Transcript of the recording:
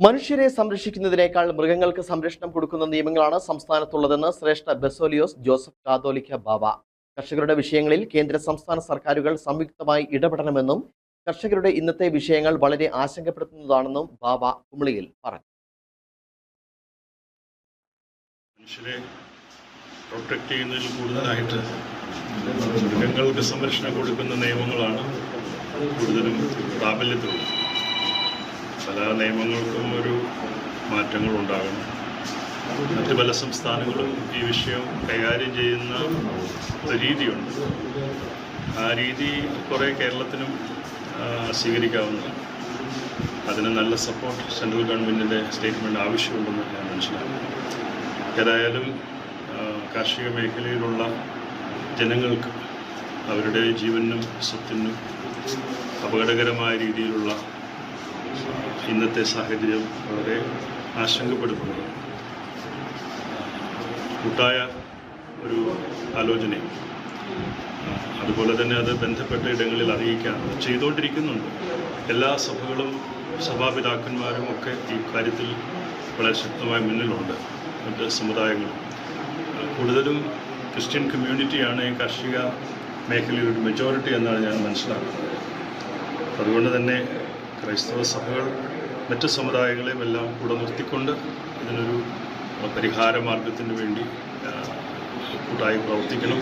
മനുഷ്യരെ സംരക്ഷിക്കുന്നതിനേക്കാൾ മൃഗങ്ങൾക്ക് സംരക്ഷണം കൊടുക്കുന്ന നിയമങ്ങളാണ് സംസ്ഥാനത്തുള്ളതെന്ന് ശ്രേഷ്ഠ ബെസോലിയോസ് ജോസഫ് കാതോലിക്ക ബാബ കർഷകരുടെ വിഷയങ്ങളിൽ കേന്ദ്ര സംസ്ഥാന സർക്കാരുകൾ സംയുക്തമായി ഇടപെടണമെന്നും കർഷകരുടെ ഇന്നത്തെ വിഷയങ്ങൾ വളരെ ആശങ്കപ്പെടുത്തുന്നതാണെന്നും ബാബ കുമളിയിൽ പറഞ്ഞു. മനുഷ്യരെ പ്രൊട്ടക്റ്റ് ചെയ്യുന്നതിൽ കൂടുതലായിട്ട് മൃഗങ്ങൾക്ക് സംരക്ഷണം കൊടുക്കുന്ന നിയമങ്ങളാണ് കൂടുതലും പ്രാബല്യത്തിലുള്ളത്. പല നിയമങ്ങൾക്കും ഒരു മാറ്റങ്ങളുണ്ടാകണം മറ്റ് പല സംസ്ഥാനങ്ങളും ഈ വിഷയം കൈകാര്യം ചെയ്യുന്ന രീതിയുണ്ട്. ആ രീതി കുറേ കേരളത്തിനും സ്വീകരിക്കാവുന്നതാണ്. അതിന് നല്ല സപ്പോർട്ട് സെൻട്രൽ ഗവൺമെന്റിന്റെ സ്റ്റേറ്റ്മെന്റ് ആവശ്യമുണ്ടെന്ന് ഞാൻ മനസ്സിലാക്കുന്നു. ഏതായാലും കാർഷിക മേഖലയിലുള്ള ജനങ്ങൾക്ക് അവരുടെ ജീവനും സ്വത്തിനും അപകടകരമായ രീതിയിലുള്ള ഇന്നത്തെ സാഹചര്യം വളരെ ആശങ്കപ്പെടുത്തുന്നത് കൂട്ടായ ഒരു ആലോചനയും അതുപോലെ തന്നെ അത് ബന്ധപ്പെട്ട ഇടങ്ങളിൽ അറിയിക്കാൻ ചെയ്തുകൊണ്ടിരിക്കുന്നുണ്ട്. എല്ലാ സഭകളും സഭാപിതാക്കന്മാരും ഒക്കെ ഈ കാര്യത്തിൽ വളരെ ശക്തമായി മുന്നിലുണ്ട്. മറ്റ് സമുദായങ്ങളും. കൂടുതലും ക്രിസ്ത്യൻ കമ്മ്യൂണിറ്റിയാണ് ഈ കാർഷിക മേഖലയിൽ ഒരു മെജോറിറ്റി എന്നാണ് ഞാൻ മനസ്സിലാക്കുന്നത്. അതുകൊണ്ട് തന്നെ ക്രൈസ്തവ സഭകൾ മറ്റ് സമുദായങ്ങളെയും എല്ലാം കൂടെ നിർത്തിക്കൊണ്ട് ഇതിനൊരു പരിഹാര മാർഗത്തിന് വേണ്ടി കൂട്ടായി പ്രവർത്തിക്കണം.